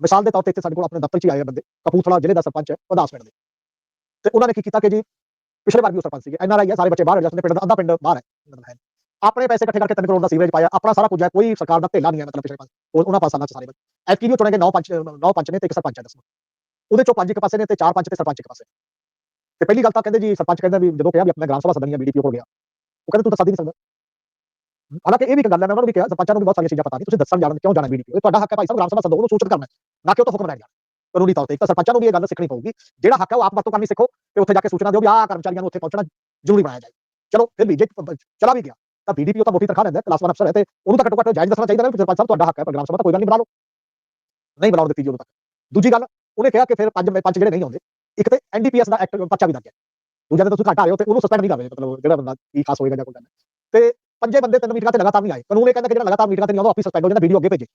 ਮਿਸਾਲ ਦੇ ਤੌਰ ਤੇ ਇੱਥੇ ਸਾਡੇ ਕੋਲ ਆਪਣੇ ਦਫ਼ਤਰ 'ਚ ਹੀ ਆਏ ਆ ਬੰਦੇ, ਕਪੂਰਥਲਾ ਜ਼ਿਲ੍ਹੇ ਦਾ ਸਰਪੰਚ ਹੈ ਉਦਾਸ ਪਿੰਡ ਦੇ। ਤੇ ਉਹਨਾਂ ਨੇ ਕੀ ਕੀਤਾ ਕਿ ਜੀ, ਪਿਛਲੇ ਵਾਰ ਵੀ ਉਹ ਸਰਪੰਚ ਸੀਗੇ ਐਨਆਰਆਈ ਹੈ, ਸਾਰੇ ਬੱਚੇ ਬਾਹਰ ਜਾਂਦੇ, ਪਿੰਡ ਦਾ ਅੱਧਾ ਪਿੰਡ ਬਾਹਰ ਹੈ। ਮਤਲਬ ਹੈ ਆਪਣੇ ਪੈਸੇ ਇਕੱਠੇ ਕਰਕੇ 3 ਕਰੋੜ ਦਾ ਸੀਵਰੇਜ ਪਾਇਆ, ਆਪਣਾ ਸਾਰਾ ਕੁਝ ਹੈ, ਕੋਈ ਸਰਕਾਰ ਦਾ ਧੇਲਾ ਨਹੀਂ ਹੈ, ਮਤਲਬ ਪਿਛਲੇ ਪਾਸ ਉਹਨਾਂ ਪਾਸਾਂ ਨਾਲ ਸਾਰੇ ਬੱਚੇ। ਐਤਕੀ ਵੀ ਉਹ ਚੁਣੇਗੇ 9 ਪੰਚ 9 ਪੰਚ ਨੇ ਤੇ ਇੱਕ ਸਰਪੰਚ ਹੈ, ਦੱਸੋ। ਉਹਦੇ ਚੋਂ ਪੰਜ ਇੱਕ ਪਾਸੇ ਨੇ ਤੇ ਚਾਰ ਪੰਚ ਤੇ ਸਰਪੰਚ ਇੱਕ ਪਾਸੇ। ਤੇ ਪਹਿਲੀ ਗੱਲ ਤਾਂ ਕਹਿੰਦੇ ਜੀ, ਸਰਪੰਚ ਕਹਿੰਦਾ ਵੀ ਜਦੋਂ ਕਿਹਾ ਵੀ ਆਪਣਾ ਗ੍ਰਾਮ ਸਭਾ ਸਦਨੀਆ ਬੀਡੀਪੀਓ ਹੋ ਗਿਆ। ਉਹ ਕਹਿੰਦੇ ਤੂੰ ਤਾਂ ਸੱਦ ਹੀ ਨਹੀਂ ਸਕਦਾ। ਹਾਲਾਂਕਿ ਇਹ ਵੀ ਇੱਕ ਗੱਲ ਹੈ, ਮੈਂ ਉਹਨਾਂ ਨੂੰ ਵੀ ਕਿਹਾ, ਸਰਪੰਚਾਂ ਨੂੰ ਵੀ ਬਹੁਤ ਸਾਰੀਆਂ ਚੀਜ਼ਾਂ ਪਤਾ ਨਹੀਂ ਤੁਸੀਂ ਦੱਸਣ ਜਾਣ ਕਿਉਂ ਜਾਣਾ ਬੀਡੀਪੀਓ ਇਹ ਤੁਹਾਡਾ ਹੱਕ ਹੈ ਭਾਈ ਸਾਹਿਬ ਗ੍ਰਾਮ ਸਭਾ ਸਦੋ ਉਹਨੂੰ ਸੂਚਿਤ ਕਰਨਾ ਨਾ ਕਿ ਉਹ ਤੋਂ ਹੁਕਮ ਲੈਣ ਜਾਣਾ ਕਾਨੂੰਨੀ ਤੌਰ ਤੇ ਇੱਕ ਤਾਂ ਸਰਪੰਚਾਂ ਨੂੰ ਵੀ ਇਹ ਗੱਲ ਸਿੱਖਣੀ ਪਊਗੀ, ਜਿਹੜਾ ਹੱਕ ਹੈ ਉਹ ਆਪ ਵਰਤੋਂ ਕਰਨੀ ਸਿੱਖੋ ਤੇ ਉੱਥੇ ਜਾ ਕੇ ਸੂਚਨਾ ਦਿਓ ਵੀ ਆਹ ਕਰਮਚਾਰੀਆਂ ਨੂੰ ਉੱਥੇ ਪਹੁੰਚਣਾ ਜ਼ਰੂਰੀ ਬਣਾਇਆ ਜਾਏ। ਚਲੋ, ਫਿਰ ਵੀ ਜੇ ਚਲਾ ਵੀ ਗਿਆ, ਤਾਂ ਬੀਡੀਪੀਓ ਤਾਂ ਮੋਟੀ ਤਨਖਾਹ ਲੈਂਦਾ ਕਲਾਸ 1 ਅਫਸਰ ਹੈ ਤੇ ਉਹਨੂੰ ਤਾਂ ਘੱਟੋ ਘੱਟ ਜਾਇਜ਼ ਦੱਸਣਾ ਚਾਹੀਦਾ ਨਾ ਵੀ ਸਰਪੰਚ ਸਾਹਿਬ, ਤੁਹਾਡਾ ਹੱਕ ਹੈ, ਪਰ ਗ੍ਰਾਮ ਸਭਾ ਤਾਂ ਕੋਈ ਗੱਲ ਨਹੀਂ ਬੁਲਾ ਲਓ। ਨਹੀਂ ਬੁਲਾਉਣ ਦਿੱਤੀ ਜੀ ਉਦੋਂ ਤੱਕ। ਦੂਜੀ ਗੱਲ, ਉਹਨੇ ਕਿਹਾ ਕਿ ਫਿਰ ਪੰਜ ਪੰਜ ਜਿਹੜੇ ਨਹੀਂ ਆਉਂਦੇ, ਇੱਕ ਤੇ ਐਨਡੀਪੀਐਸ ਦਾ ਐਕਟ ਪਰਚਾ ਵੀ ਲੱਗ ਗਿਆ ਦੂਜਾ ਤੇ ਤੁਸੀਂ ਘੱਟ ਆ ਰਹੇ ਹੋ ਤੇ ਉਹਨੂੰ ਸਸਪੈਂਡ ਨਹੀਂ ਕਰਦੇ ਮਤਲਬ ਜਿਹੜਾ ਬੰਦਾ ਕੀ ਖਾਸ ਹੋਏਗਾ ਜਾਂ ਕੋਈ ਗੱਲ ਤੇ ਪੰਜੇ ਬੰਦੇ ਤਿੰਨ ਮੀਟਿੰਗਾਂ ਤੇ ਲਗਾਤਾਰ ਨਹੀਂ ਆਏ। ਕਾਨੂੰਨ ਇਹ ਕਹਿੰਦਾ ਕਿ ਜਿਹੜਾ ਲਗਾਤਾਰ ਮੀਟਿੰਗਾਂ ਤੇ ਨਹੀਂ ਆਉਂਦਾ ਆਫਿਸ ਸਸਪੈਂਡ ਹੋ ਜਾਂਦਾ ਵੀਡੀਓ ਅੱਗੇ ਭੇਜੇ।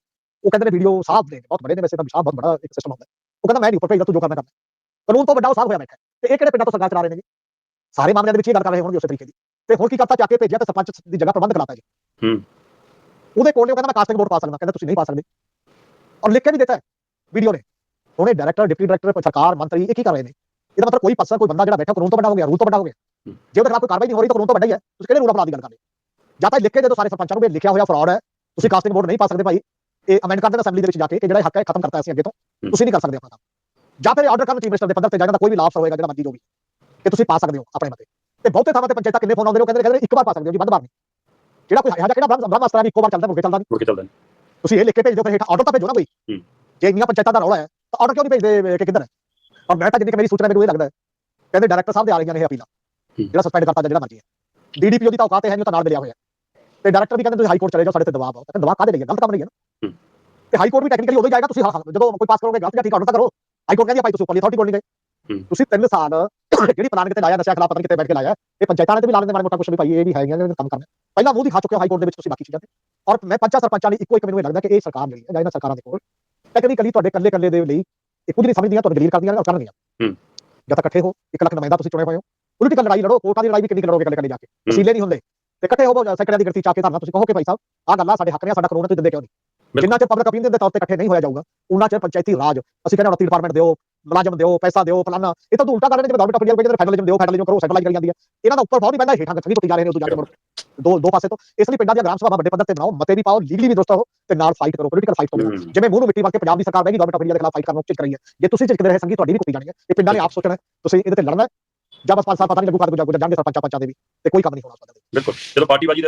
ਉਹ ਕਹਿੰਦੇ ਨੇ ਵੀਡੀਓ ਸਾਫ਼ ਨੇ ਬਹੁਤ ਬੜੇ ਨੇ ਵੈਸੇ ਤਾਂ ਸਾਫ਼ ਬਹੁਤ ਬੜਾ ਇੱਕ ਸਿਸਟਮ ਹੁੰਦਾ। ਉਹ ਕਹਿੰਦਾ ਮੈਂ ਨਹੀਂ ਉੱਪਰ ਭੇਜਦਾ ਤੂੰ ਜੋ ਕਰਨਾ ਕਰਨਾ। ਕਾਨੂੰਨ ਤੋਂ ਵੱਡਾ ਉਹ ਸਾਫ਼ ਹੋਇਆ ਬੈਠਾ ਹੈ। ਤੇ ਇਹ ਕਿਹੜੇ ਪਿੰਡਾਂ ਤੋਂ ਸਰਕਾਰ ਚਲਾ ਰਹੇ ਨੇ ਜੀ? ਸਾਰੇ ਮਾਮਲਿਆਂ ਦੇ ਵਿੱਚ ਇਹ ਗੱਲ ਕਰ ਰਹੇ ਹੋਣਗੇ ਉਸੇ ਤਰੀਕੇ ਦੀ। ਤੇ ਹੁਣ ਕੀ ਕਰਤਾ ਚੱਕ ਕੇ ਭੇਜਿਆ ਤੇ ਸਰਪੰਚ ਦੀ ਜਗ੍ਹਾ ਪ੍ਰਬੰਧ ਕਰਾਤਾ ਜੀ। ਹੂੰ। ਉਹਦੇ ਕੋਲ ਨੇ ਉਹ ਕਹਿੰਦਾ ਮੈਂ ਕਾਸਟਿੰਗ ਵੋਟ ਪਾ ਸਕਦਾ ਕਹਿੰਦਾ ਤੁਸੀਂ ਨਹੀਂ ਪਾ ਸਕਦੇ। ਔਰ ਲਿਖ ਕੇ ਵੀ ਦਿੱਤਾ ਵੀਡੀਓ ਨੇ। ਉਹਨੇ ਡਾਇਰੈਕਟਰ ਡਿਪਟੀ ਡਾਇਰੈਕਟਰ ਸਰਕਾਰ ਮੰਤਰੀ ਇਹ ਕੀ ਕਰ ਰਹੇ ਨੇ? ਇਹਦਾ ਮਤਲਬ ਕੋਈ ਪਰਸਨ ਕੋਈ ਬੰਦਾ ਜਿਹੜਾ ਬੈਠਾ ਕਾਨੂੰਨ ਤੋਂ ਵੱਡਾ ਹੋ ਗਿਆ ਰੂਲ ਤੋਂ ਵੱਡਾ ਹੋ ਗਿਆ। ਜੇ ਉਹਦੇ ਖਿਲਾਫ ਕੋਈ ਕਾਰਵਾਈ ਨਹੀਂ ਹੋ ਰਹੀ ਤਾਂ ਕਾਨੂੰਨ ਤੋਂ ਵੱਡਾ ਹੀ ਹੈ। ਤੁਸੀਂ ਕਿਹੜੇ ਰੂਲ ਅਪਰਾਧ ਦੀ ਗੱਲ ਕਰ ਰਹੇ ਜਾਂ ਤਾਂ ਲਿਖ ਕੇ ਦੇ ਦਿਓ ਸਾਰੇ ਸਰਪੰਚਾਂ ਨੂੰ ਵੀ ਲਿਖਿਆ ਹੋਇਆ ਫਰਾਡ ਹੈ। ਤੁਸੀਂ ਕਾਸਟਿੰਗ ਵੋਟ ਨਹੀਂ ਪਾ ਸਕਦੇ ਭਾਈ। ਇਹ ਅਮੈਂਡ ਕਰ ਦੇਣਾ ਅਸੈਂਬਲੀ ਦੇ ਵਿੱਚ ਜਾ ਕੇ ਕਿ ਜਿਹੜਾ ਹੱਕ ਹੈ ਖਤਮ ਕਰਤਾ ਅਸੀਂ ਅੱਗੇ ਤੋਂ। ਤੁਸੀਂ ਨਹੀਂ ਕਰ ਸਕਦੇ ਆਪਣਾ ਕੰਮ ਜਾਂ ਫਿਰ ਆਰਡਰ ਕਰਨ ਚੀਫ ਮਿਨਿਸਟਰ ਦੇ ਪੱਧਰ ਤੇ ਜਾਂ ਦਾ ਕੋਈ ਵੀ ਲਾਭ ਹੋਏਗਾ ਜਿਹੜਾ ਮਰਜ਼ੀ ਜੋ ਵੀ। ਕਿ ਤੁਸੀਂ ਪਾ ਸਕਦੇ ਹੋ ਆਪਣੇ ਮਤੇ। ਤੇ ਬਹੁਤੇ ਥਾਵਾਂ ਤੇ ਪੰਚਾਇਤਾਂ ਕਿੰਨੇ ਫੋਨ ਆਉਂਦੇ ਨੇ ਉਹ ਕਹਿੰਦੇ ਕਹਿੰਦੇ ਇੱਕ ਵਾਰ ਪਾ ਸਕਦੇ ਹੋ ਜੀ ਬੰਦ ਵਾਰ ਨਹੀਂ। ਜਿਹੜਾ ਕੋਈ ਇਹੋ ਜਿਹਾ ਕਿਹੜਾ ਬ੍ਰਹਮ ਬ੍ਰਹਮ ਅਸਤਰਾ ਵੀ ਇੱਕੋ ਵਾਰ ਚੱਲਦਾ ਕੇ ਚੱਲਦਾ ਨਹੀਂ। ਚੱਲਦਾ। ਤੁਸੀਂ ਇਹ ਲਿਖ ਕੇ ਭੇਜ ਦਿਓ ਫਿਰ ਹੇਠਾਂ ਆਰਡਰ ਤਾਂ ਭੇਜੋ ਨਾ ਕੋਈ। ਜੇ ਇੰਨੀਆਂ ਪੰਚਾਇਤਾਂ ਦਾ ਰੌਲਾ ਹੈ ਤਾਂ ਆਰਡਰ ਕਿਉਂ ਨਹੀਂ ਭੇਜਦੇ ਕਿ ਕਿੱਧਰ ਹੈ? ਔਰ ਮੈਂ ਤਾਂ ਜਿੰਨੀ ਕਿ ਮੇਰੀ ਸੂਚਨਾ ਮੈਨੂੰ ਇਹ ਲੱਗਦਾ ਹੈ। ਕਹਿੰਦੇ ਡਾਇਰੈਕਟਰ ਸਾਹਿਬ ਦੇ ਆ ਰਹੀਆਂ ਨੇ ਇਹ ਅਪੀਲਾਂ। ਜਿਹੜਾ ਸਸਪੈਂਡ ਕਰਤਾ ਜਿਹੜਾ ਮਰਜ਼ੀ ਹੈ। ਡੀਡੀਪੀਓ ਦੀ ਤਾਂ ਔਕਾਤ ਹੈ ਨਹੀਂ ਤਾਂ ਨਾਲ ਮਿਲਿਆ ਹੋਇਆ ਤੇ ਡਾਇਰੈਕਟਰ ਵੀ ਕਹਿੰਦੇ ਤੁਸੀਂ ਹਾਈ ਕੋਰਟ ਚਲੇ ਜਾਓ ਸਾਡੇ ਤੇ ਦਬਾਅ ਪਾਓ। ਕਹਿੰਦੇ ਦਬਾਅ ਕਾਹਦੇ ਲਈ ਹੈ? ਗਲਤ ਕੰਮ ਨਹੀਂ ਹੈ ਨਾ। ਤੇ ਹਾਈ ਕੋਰਟ ਵੀ ਟੈਕਨੀਕਲੀ ਉਦੋਂ ਹੀ ਜਾਏਗਾ ਤੁਸੀਂ ਹਾਂ- ਜਦੋਂ ਕੋਈ ਪਾਸ ਕਰੋਗੇ ਗਲਤ ਜਾਂ ਠੀਕ ਆਰਡਰ ਤਾਂ ਕਰੋ। ਹਾਈ ਕੋਰਟ ਕਹਿੰਦੀ ਭਾਈ ਤੁਸੀਂ ਉੱਪਰਲੀ ਅਥਾਰਟੀ ਕੋਲ ਨਹੀਂ ਗਏ। ਤੁਸੀਂ 3 ਸਾਲ ਜਿਹੜੀ ਪਲਾਨ ਕਿਤੇ ਲਾਇਆ ਨਸ਼ਾ ਖਿਲਾਫ ਪਤਾ ਕਿਤੇ ਬੈਠ ਕੇ ਲਾਇਆ ਇਹ ਪੰਚਾਇਤਾਂ ਨੇ ਤੇ ਵੀ ਲਾ ਲੈਂਦੇ ਮਾਰੇ ਮੋਟਾ ਕੁਛ ਵੀ ਭਾਈ ਇਹ ਵੀ ਹੈਗੀਆਂ ਨੇ ਕੰਮ ਕਰਨਾ। ਪਹਿਲਾਂ ਮੂੰਹ ਦੀ ਖਾ ਚੁੱਕੇ ਹੋ ਹਾਈ ਕੋਰਟ ਦੇ ਵਿੱਚ ਤੁਸੀਂ ਬਾਕੀ ਚੀਜ਼ਾਂ ਤੇ। ਔਰ ਮੈਂ ਪੰਚਾਂ ਸਰਪੰਚਾਂ ਲਈ ਇੱਕੋ ਇੱਕ ਮੈਨੂੰ ਇਹ ਲੱਗਦਾ ਕਿ ਇਹ ਸਰਕਾਰ ਜਿਹੜੀ ਹੈ ਜਾਂ ਇਹਨਾਂ ਸਰਕਾਰਾਂ ਦੇ ਕੋਲ। ਟੈਕਨੀਕਲੀ ਤੁਹਾਡੇ ਇਕੱਲੇ ਇਕੱਲੇ ਦੇ ਲਈ ਇਹ ਕੁਝ ਨਹੀਂ ਸਮਝਦੀਆਂ ਤੁਹਾਨੂੰ ਦਲੀਲ ਕਰਦੀਆਂ ਔਰ ਕਰਨਗੀਆਂ। ਜਦ ਤੱਕ ਇਕੱਠੇ ਹੋ ਇੱਕ ਲੱਖ ਨੁਮਾਇੰਦਾ ਤੁਸੀਂ ਚੁਣੇ ਹੋਏ ਹੋ। ਪੋਲੀਟੀਕਲ ਲੜਾਈ ਲੜੋ ਕੋਰਟਾਂ ਦੀ ਲੜਾਈ ਵੀ ਕਿੰਨੀ ਲੜੋਗੇ ਇਕੱਲੇ ਇਕੱਲੇ ਜਾ ਕੇ। ਵਸੀਲੇ ਨਹੀਂ ਹੁੰਦੇ। ਤੇ ਇਕੱਠੇ ਹੋਵੋ ਸੈਕਟਰੀ ਦੀ ਗਿਣਤੀ ਚਾ ਕੇ ਧਰਨਾ ਤੁਸੀਂ ਕਹੋ ਕਿ ਭਾਈ ਸਾਹਿਬ ਆਹ ਗੱਲਾਂ ਸਾਡੇ ਹੱਕ ਨੇ ਸਾਡਾ ਕਾਨੂੰਨ ਤੁਸੀਂ ਦਿੰਦੇ ਕਿਉਂ ਨਹੀਂ? ਜਿੰਨਾ ਚਿਰ ਪਬਲਿਕ opinion ਦੇ ਤੌਰ ਤੇ ਇਕੱਠੇ ਨਹੀਂ ਹੋਇਆ ਜਾਊਗਾ ਉਹਨਾਂ ਚਿਰ ਪੰਚਾਇਤੀ ਰਾਜ ਅਸੀਂ ਕਹਿੰਦੇ 29 ਡਿਪਾਰਟਮੈਂਟ ਦਿਓ ਮੁਲਾਜ਼ਮ ਦਿਓ ਪੈਸਾ ਦਿਓ ਫਲਾਨਾ ਇਹ ਤਾਂ ਉਲਟਾ ਕਰ ਰਹੇ ਨੇ ਜਿਵੇਂ ਗਵਰਨਮੈਂਟ ਆਫ ਇੰਡੀਆ ਕਹਿੰਦੇ ਫੈਡਰਲਿਜ਼ਮ ਦਿਓ ਫੈਡਰਲਿਜ਼ਮ ਕਰੋ ਸੈਂਟਰਲਾਈਜ਼ ਕਰੀ ਜਾਂਦੀ ਹੈ। ਇਹਨਾਂ ਦਾ ਉੱਪਰ ਬਹੁਤ ਹੀ ਪੈਂਦਾ ਹੇਠਾਂ ਗੱਠੜੀ ਟੁੱਟੀ ਜਾ ਰਹੇ ਨੇ ਉਦੋਂ ਜਾ ਕੇ ਮੁੜ ਕੇ। ਦੋ ਦੋ ਪਾਸੇ ਤੋਂ। ਇਸ ਲਈ ਪਿੰਡਾਂ ਦੀਆਂ ਗ੍ਰਾਮ ਸਭਾਵਾਂ ਵੱਡੇ ਪੱਧਰ ਤੇ ਬਣਾਓ ਮਤੇ ਵੀ ਪਾਓ ਲੀਗਲੀ ਵੀ ਦੋਸਤੋ ਤੇ ਨਾਲ ਫਾਈਟ ਕਰੋ ਪੋਲੀਟੀਕਲ ਫਾਈਟ ਕਰੋ। ਜਿਵੇਂ ਮੂੰਹ ਨੂੰ ਮਿੱਟੀ ਮਾਰ ਕੇ ਪੰਜਾਬ ਦੀ ਸਰਕਾਰ ਬੈਗੀ ਗਵਰਨਮੈਂਟ ਆਫ ਇੰਡੀਆ ਦੇ ਖਿਲਾਫ ਫਾਈਟ ਕਰਨ ਨੂੰ ਚਿਤ ਕਰੀ ਹੈ। ਜੇ ਤੁਸੀਂ ਝਿਜਕਦੇ ਰਹੇ ਸੰਗੀ ਤੁਹਾਡੀ ਵੀ ਕੁੱਟੀ ਜਾਣੀ ਹੈ। ਇਹ ਪਿੰਡਾਂ ਨੇ ਆਪ ਸੋਚਣਾ ਤੁਸੀਂ ਇਹਦੇ ਤੇ ਲੜਨਾ। ਜਾਂ ਬਸ ਪੰਜ ਸਾਲ ਪਤਾ ਨਹੀਂ ਲੱਗੂ ਗੁਜ਼ਰ ਗੁਜ਼ਰ ਜਾਣਗੇ ਸਰਪੰਚਾਂ ਪੰਚਾਂ ਦੇ ਵੀ। ਤੇ ਕੋਈ ਕੰਮ ਨਹੀਂ ਹੋਣਾ ਉਸ ਬੰਦੇ ਦੇ। ਬਿਲਕੁਲ। ਜਦੋਂ ਪਾਰਟੀਬਾਜੀ ਦੇ